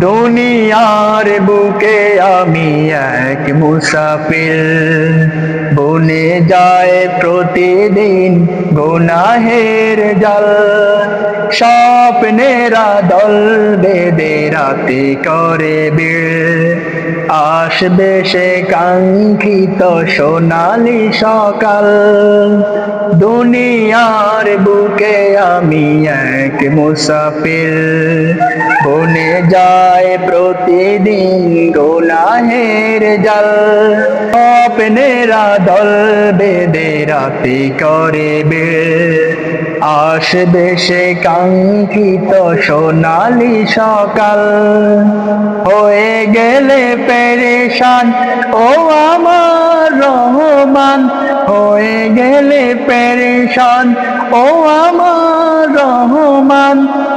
দুনিয়ার বুকে আমি এক মুসাফির। বনে যায় প্রতিদিন গুনাহের জল। স্বপ্নেরা দল বেদে রাতে করে বীর আসবে সে কাঙ্ক্ষিত সোনালি সকাল। দুনিয়ার বুকে আমি এক মুসাফির। যায় প্রতিদিন গোলাহের জল। স্বপ্নেরা দল বেদে রাতে করে আসবে সে কাঙ্ক্ষিত সোনালি সকাল। হয়ে গেলে পেরেশান, ও আমার রহমান। হয়ে গেলে পেরেশান, ও আমার রহমান।